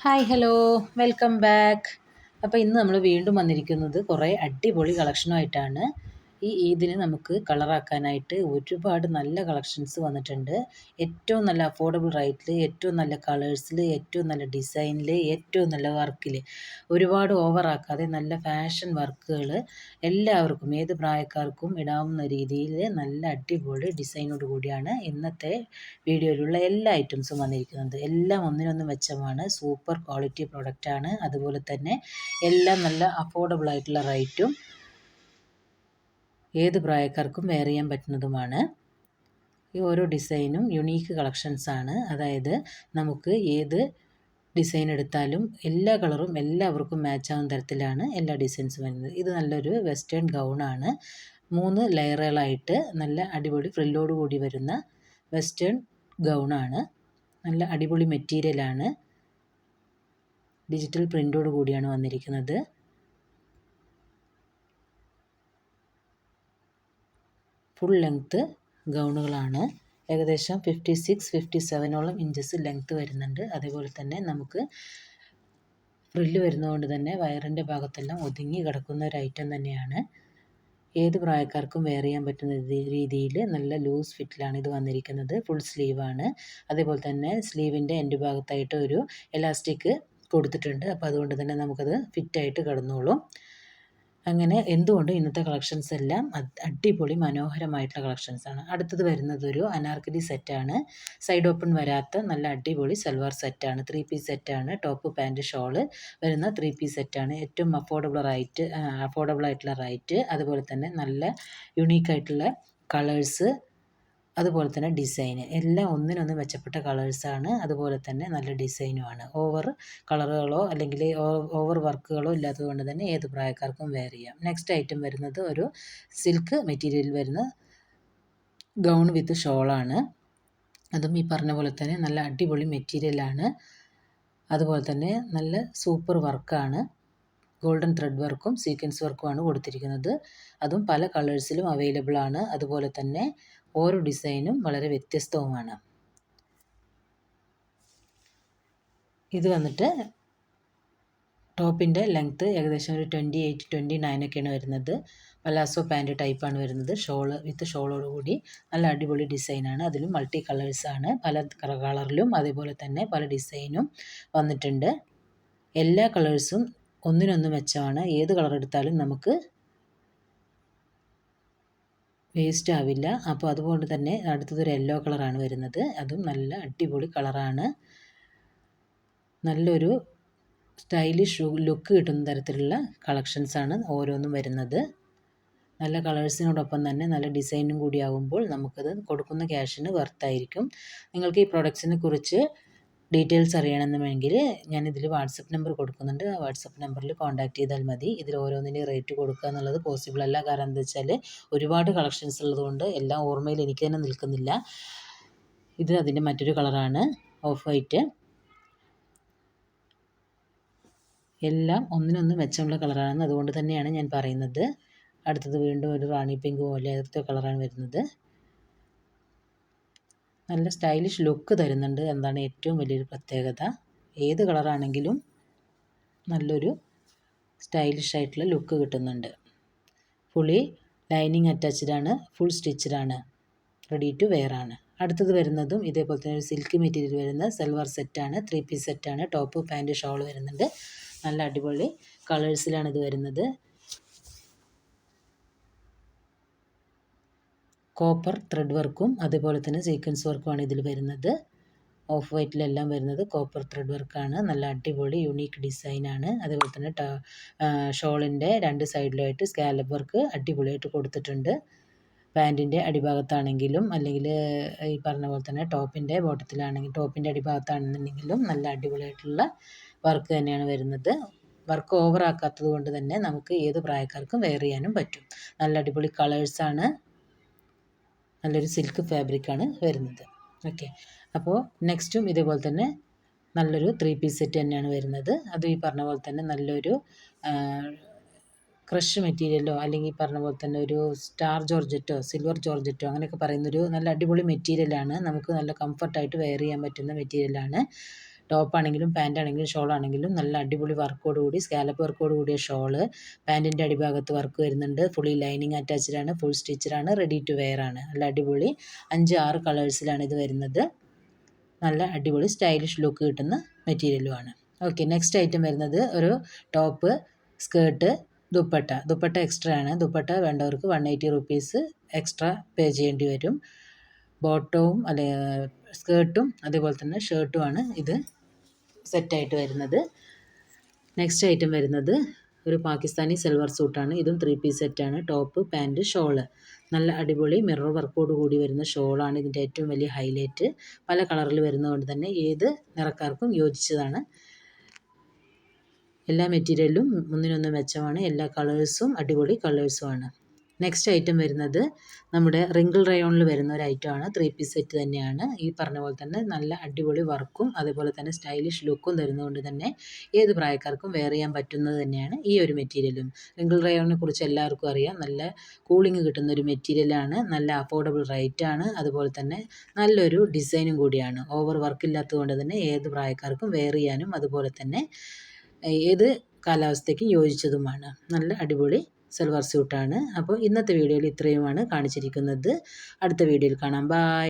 Hi hello welcome back അപ്പോൾ ഇന്ന് നമ്മൾ വീണ്ടും വന്നിരിക്കുന്നത് കുറേ അടിപൊളി കളക്ഷനുമായിട്ടാണ് ഈ ഈദിന് നമുക്ക് കളറാക്കാനായിട്ട് ഒരുപാട് നല്ല കളക്ഷൻസ് വന്നിട്ടുണ്ട്. ഏറ്റവും നല്ല അഫോർഡബിൾ റേറ്റിൽ ഏറ്റവും നല്ല കളേഴ്സിൽ ഏറ്റവും നല്ല ഡിസൈനിൽ ഏറ്റവും നല്ല വർക്കിൽ ഒരുപാട് ഓവറാക്കാതെ നല്ല ഫാഷൻ വർക്കുകൾ എല്ലാവർക്കും ഏത് പ്രായക്കാർക്കും ഇടാവുന്ന രീതിയിൽ നല്ല അടിപൊളി ഡിസൈനോട് കൂടിയാണ് ഇന്നത്തെ വീഡിയോയിലുള്ള എല്ലാ ഐറ്റംസും വന്നിരിക്കുന്നത്. എല്ലാം ഒന്നിനൊന്ന് മെച്ചമാണ് സൂപ്പർ ക്വാളിറ്റി പ്രൊഡക്റ്റാണ് അതുപോലെ തന്നെ എല്ലാം നല്ല അഫോർഡബിൾ ആയിട്ടുള്ള റേറ്റും ഏത് പ്രായക്കാർക്കും വെയർ ചെയ്യാൻ പറ്റുന്നതുമാണ്. ഈ ഓരോ ഡിസൈനും യുണീക്ക് ആണ്. അതായത് നമുക്ക് ഏത് ഡിസൈൻ എടുത്താലും എല്ലാ കളറും എല്ലാവർക്കും മാച്ച് ആവുന്ന തരത്തിലാണ് എല്ലാ ഡിസൈൻസും വരുന്നത്. ഇത് നല്ലൊരു വെസ്റ്റേൺ ഗൗണാണ് മൂന്ന് ലെയറുകളായിട്ട് നല്ല അടിപൊളി ഫ്രില്ലോട് കൂടി വരുന്ന വെസ്റ്റേൺ ഗൗണാണ് നല്ല അടിപൊളി മെറ്റീരിയലാണ് ഡിജിറ്റൽ പ്രിന്റോട് കൂടിയാണ് വന്നിരിക്കുന്നത്. ഫുൾ ലെങ്ത്ത് ഗൗണുകളാണ്. ഏകദേശം ഫിഫ്റ്റി സിക്സ് ഫിഫ്റ്റി സെവനോളം ഇഞ്ചസ് ലെങ്ത്ത് വരുന്നുണ്ട്. അതേപോലെ തന്നെ നമുക്ക് ഫ്രില്ല് വരുന്നതുകൊണ്ട് തന്നെ വയറിന്റെ ഭാഗത്തെല്ലാം ഒതുങ്ങി കിടക്കുന്ന ഒരു ഐറ്റം തന്നെയാണ്. ഏത് പ്രായക്കാർക്കും വെയർ ചെയ്യാൻ പറ്റുന്ന രീതിയിൽ നല്ല ലൂസ് ഫിറ്റിലാണ് ഇത് വന്നിരിക്കുന്നത്. ഫുൾ സ്ലീവാണ് അതേപോലെ തന്നെ സ്ലീവിന്റെ എന്റെ ഭാഗത്തായിട്ട് ഒരു എലാസ്റ്റിക് കൊടുത്തിട്ടുണ്ട്. അപ്പോൾ അതുകൊണ്ട് തന്നെ നമുക്കത് ഫിറ്റായിട്ട് കിടന്നോളും. അങ്ങനെ എന്തുകൊണ്ടും ഇന്നത്തെ കളക്ഷൻസ് എല്ലാം അടിപൊളി മനോഹരമായിട്ടുള്ള കളക്ഷൻസാണ് അടുത്തത് വരുന്നത് ഒരു അനാർക്കലി സെറ്റാണ് സൈഡ് ഓപ്പൺ വരാത്ത നല്ല അടിപൊളി സൽവാർ സെറ്റാണ് ത്രീ പീസ് സെറ്റാണ് ടോപ്പ് പാന്റ് ഷോൾ വരുന്ന ത്രീ പീസ് സെറ്റാണ് ഏറ്റവും അഫോർഡബിൾ റൈറ്റ് അഫോർഡബിൾ ആയിട്ടുള്ള റൈറ്റ് അതുപോലെ തന്നെ നല്ല യുണീക്കായിട്ടുള്ള കളേഴ്സ് അതുപോലെ തന്നെ ഡിസൈന് എല്ലാം ഒന്നിനൊന്ന് മെച്ചപ്പെട്ട കളേഴ്സാണ് അതുപോലെ തന്നെ നല്ല ഡിസൈനുമാണ് ഓവർ കളറുകളോ അല്ലെങ്കിൽ ഓവർ വർക്കുകളോ ഇല്ലാത്തത് കൊണ്ട് തന്നെ ഏത് പ്രായക്കാർക്കും വെയർ ചെയ്യാം. നെക്സ്റ്റ് ഐറ്റം വരുന്നത് ഒരു സിൽക്ക് മെറ്റീരിയൽ വരുന്ന ഗൗൺ വിത്ത് ഷോളാണ് അതും ഈ പറഞ്ഞ പോലെ തന്നെ നല്ല അടിപൊളി മെറ്റീരിയലാണ് അതുപോലെ തന്നെ നല്ല സൂപ്പർ വർക്കാണ് ഗോൾഡൻ ത്രെഡ് വർക്കും സീക്വൻസ് വർക്കുമാണ് കൊടുത്തിരിക്കുന്നത്. അതും പല കളേഴ്സിലും അവൈലബിൾ ആണ്. അതുപോലെ തന്നെ ഓരോ ഡിസൈനും വളരെ വ്യത്യസ്തവുമാണ്. ഇത് വന്നിട്ട് ടോപ്പിന്റെ ലെങ്ത്ത് ഏകദേശം ഒരു ട്വന്റി എയ്റ്റ് ട്വന്റി നയനൊക്കെയാണ് വരുന്നത്. പലാസോ പാന്റ് ടൈപ്പാണ് വരുന്നത്. ഷോൾ വിത്ത് ഷോളോട് കൂടി നല്ല അടിപൊളി ഡിസൈനാണ്. അതിലും മൾട്ടി കളേഴ്സാണ് പല കളറിലും അതേപോലെ തന്നെ പല ഡിസൈനും വന്നിട്ടുണ്ട്. എല്ലാ കളേഴ്സും ഒന്നിനൊന്ന് മെച്ചമാണ്. ഏത് കളർ എടുത്താലും നമുക്ക് വേസ്റ്റ് ആവില്ല. അപ്പോൾ അതുപോലെ തന്നെ അടുത്തതൊരു യെല്ലോ കളറാണ് വരുന്നത്. അതും നല്ല അടിപൊളി കളറാണ്. നല്ലൊരു സ്റ്റൈലിഷ് ലുക്ക് കിട്ടുന്ന തരത്തിലുള്ള കളക്ഷൻസാണ് ഓരോന്നും വരുന്നത്. നല്ല കളേഴ്സിനോടൊപ്പം തന്നെ നല്ല ഡിസൈനും കൂടി ആകുമ്പോൾ നമുക്കത് കൊടുക്കുന്ന ക്യാഷിന് വർത്തായിരിക്കും നിങ്ങൾക്ക് ഈ പ്രൊഡക്ട്സിനെ കുറിച്ച് ഡീറ്റെയിൽസ് അറിയണമെന്നുണ്ടെങ്കിൽ ഞാൻ ഇതിൽ വാട്സപ്പ് നമ്പർ കൊടുക്കുന്നുണ്ട്. ആ വാട്സപ്പ് നമ്പറിൽ കോൺടാക്ട് ചെയ്താൽ മതി. ഇതിൽ ഓരോന്നിന്റെയും റേറ്റ് കൊടുക്കുക എന്നുള്ളത് പോസിബിൾ അല്ല. കാരണം എന്താ വെച്ചാൽ ഒരുപാട് കളക്ഷൻസ് ഉള്ളതുകൊണ്ട് എല്ലാം ഓർമ്മയിൽ എനിക്ക് തന്നെ നിൽക്കുന്നില്ല. ഇത് അതിന്റെ മറ്റൊരു കളറാണ്. Off white. എല്ലാം ഒന്നിനൊന്ന് മെച്ചമുള്ള കളറാണ് അതുകൊണ്ട് തന്നെയാണ് ഞാൻ പറയുന്നത്. അടുത്തത് വീണ്ടും ഒരു റാണി പിങ്ക് പോലെ അടുത്ത കളറാണ് വരുന്നത്. നല്ല സ്റ്റൈലിഷ് ലുക്ക് തരുന്നുണ്ട് എന്താണ് ഏറ്റവും വലിയൊരു പ്രത്യേകത. ഏത് കളറാണെങ്കിലും നല്ലൊരു സ്റ്റൈലിഷ് ആയിട്ടുള്ള ലുക്ക് കിട്ടുന്നുണ്ട്. ഫുള്ളി ലൈനിങ് അറ്റാച്ച്ഡ് ആണ് ഫുൾ സ്റ്റിച്ചഡാണ് റെഡി ടു വെയർ ആണ്. അടുത്തത് വരുന്നതും ഇതേപോലെ തന്നെ ഒരു സിൽക്ക് മെറ്റീരിയൽ വരുന്ന സെൽവർ സെറ്റാണ് ത്രീ പീസ് സെറ്റാണ് ടോപ്പ് പാന്റ് ഷോൾ വരുന്നുണ്ട്. നല്ല അടിപൊളി കളേഴ്സിലാണ് ഇത് വരുന്നത്. കോപ്പർ ത്രെഡ് വർക്കും അതുപോലെ തന്നെ സീക്വൻസ് വർക്കുമാണ് ഇതിൽ വരുന്നത്. ഓഫ് വൈറ്റിലെല്ലാം വരുന്നത് കോപ്പർ ത്രെഡ് വർക്കാണ് നല്ല അടിപൊളി യുണീക്ക് ഡിസൈനാണ് അതുപോലെ തന്നെ ഷോളിന്റെ രണ്ട് സൈഡിലായിട്ട് സ്കാലപ്പ് വർക്ക് അടിപൊളിയായിട്ട് കൊടുത്തിട്ടുണ്ട്. പാന്റിന്റെ അടിഭാഗത്താണെങ്കിലും അല്ലെങ്കിൽ ഈ പറഞ്ഞ പോലെ തന്നെ ടോപ്പിന്റെ ബോട്ടത്തിലാണെങ്കിൽ ടോപ്പിന്റെ അടിഭാഗത്താണെന്നുണ്ടെങ്കിലും നല്ല അടിപൊളിയായിട്ടുള്ള വർക്ക് തന്നെയാണ് വരുന്നത്. വർക്ക് ഓവർ ആക്കാത്തത് കൊണ്ട് തന്നെ നമുക്ക് ഏത് പ്രായക്കാർക്കും വെയർ ചെയ്യാനും പറ്റും. നല്ല അടിപൊളി കളേഴ്സാണ് നല്ലൊരു സിൽക്ക് ഫാബ്രിക്കാണ് വരുന്നത്. ഓക്കെ അപ്പോൾ നെക്സ്റ്റും ഇതേപോലെ തന്നെ നല്ലൊരു ത്രീ പീസ് സെറ്റ് തന്നെയാണ് വരുന്നത്. അതും ഈ പറഞ്ഞ പോലെ തന്നെ നല്ലൊരു ക്രഷ് മെറ്റീരിയലോ അല്ലെങ്കിൽ പറഞ്ഞ പോലെ തന്നെ ഒരു സ്റ്റാർ ജോർജറ്റോ സിൽവർ ജോർജറ്റോ അങ്ങനെയൊക്കെ പറയുന്നൊരു നല്ല അടിപൊളി മെറ്റീരിയലാണ് നമുക്ക് നല്ല കംഫർട്ടായിട്ട് വെയർ ചെയ്യാൻ പറ്റുന്ന മെറ്റീരിയലാണ് ടോപ്പാണെങ്കിലും ഷോൾ ആണെങ്കിലും നല്ല അടിപൊളി വർക്കോട് കൂടി സ്കാലപ്പ് വർക്കോട് കൂടിയ ഷോൾ പാന്റിന്റെ അടിഭാഗത്ത് വർക്ക് വരുന്നുണ്ട്. ഫുള്ളി ലൈനിങ് അറ്റാച്ച്ഡ് ആണ് ഫുൾ സ്റ്റിച്ചഡാണ് റെഡി ടു വെയർ ആണ്. നല്ല അടിപൊളി അഞ്ച് ആറ് കളേഴ്സിലാണ് ഇത് വരുന്നത്. നല്ല അടിപൊളി സ്റ്റൈലിഷ് ലുക്ക് കിട്ടുന്ന മെറ്റീരിയലുമാണ് ഓക്കെ നെക്സ്റ്റ് ഐറ്റം വരുന്നത് ഒരു top skirt dupatta. Dupatta extra ആണ്. ദുപ്പട്ട വേണ്ടവർക്ക് one eighty rupees extra pay ചെയ്യേണ്ടി വരും. ബോട്ടവും അല്ലെ സ്കേർട്ടും അതേപോലെ തന്നെ ഷർട്ടുമാണ് ഇത് സെറ്റായിട്ട് വരുന്നത്. നെക്സ്റ്റ് ഐറ്റം വരുന്നത് ഒരു പാകിസ്ഥാനി സിൽവർ സൂട്ടാണ് ഇതും ത്രീ പീസ് സെറ്റാണ് ടോപ്പ് പാന്റ് ഷോൾ നല്ല അടിപൊളി മിറർ വർക്കോട് കൂടി വരുന്ന ഷോളാണ് ഇതിന്റെ ഏറ്റവും വലിയ ഹൈലൈറ്റ് പല കളറിൽ വരുന്നതുകൊണ്ട് തന്നെ ഏത് നിറക്കാർക്കും യോജിച്ചതാണ്. എല്ലാ മെറ്റീരിയലും ഒന്നിനൊന്ന് മെച്ചമാണ്. എല്ലാ കളേഴ്സും അടിപൊളി കളേഴ്സുമാണ് നെക്സ്റ്റ് ഐറ്റം വരുന്നത് നമ്മുടെ റിങ്കിൾ റയോണിൽ വരുന്ന ഒരു ഐറ്റമാണ് ത്രീ പീസ് സെറ്റ് തന്നെയാണ്. ഈ പറഞ്ഞ പോലെ തന്നെ നല്ല അടിപൊളി വർക്കും അതുപോലെ തന്നെ സ്റ്റൈലിഷ് ലുക്കും തരുന്നതുകൊണ്ട് തന്നെ ഏത് പ്രായക്കാർക്കും വെയർ ചെയ്യാൻ പറ്റുന്നത് തന്നെയാണ് ഈ ഒരു മെറ്റീരിയലും റിങ്കിൾ റയോണിനെ കുറിച്ച് എല്ലാവർക്കും അറിയാം. നല്ല കൂളിംഗ് കിട്ടുന്ന ഒരു മെറ്റീരിയലാണ് നല്ല അഫോർഡബിൾ റേറ്റ് ആണ്. അതുപോലെ തന്നെ നല്ലൊരു ഡിസൈനും കൂടിയാണ്. ഓവർ വർക്ക് ഇല്ലാത്തതുകൊണ്ട് തന്നെ ഏത് പ്രായക്കാർക്കും വെയർ ചെയ്യാനും അതുപോലെ തന്നെ ഏത് കാലാവസ്ഥയ്ക്കും യോജിച്ചതുമാണ്. നല്ല അടിപൊളി സൽവാർ സ്യൂട്ടാണ് അപ്പോൾ ഇന്നത്തെ വീഡിയോയിൽ ഇത്രയുമാണ് കാണിച്ചിരിക്കുന്നത്. അടുത്ത വീഡിയോയിൽ കാണാം. ബായ്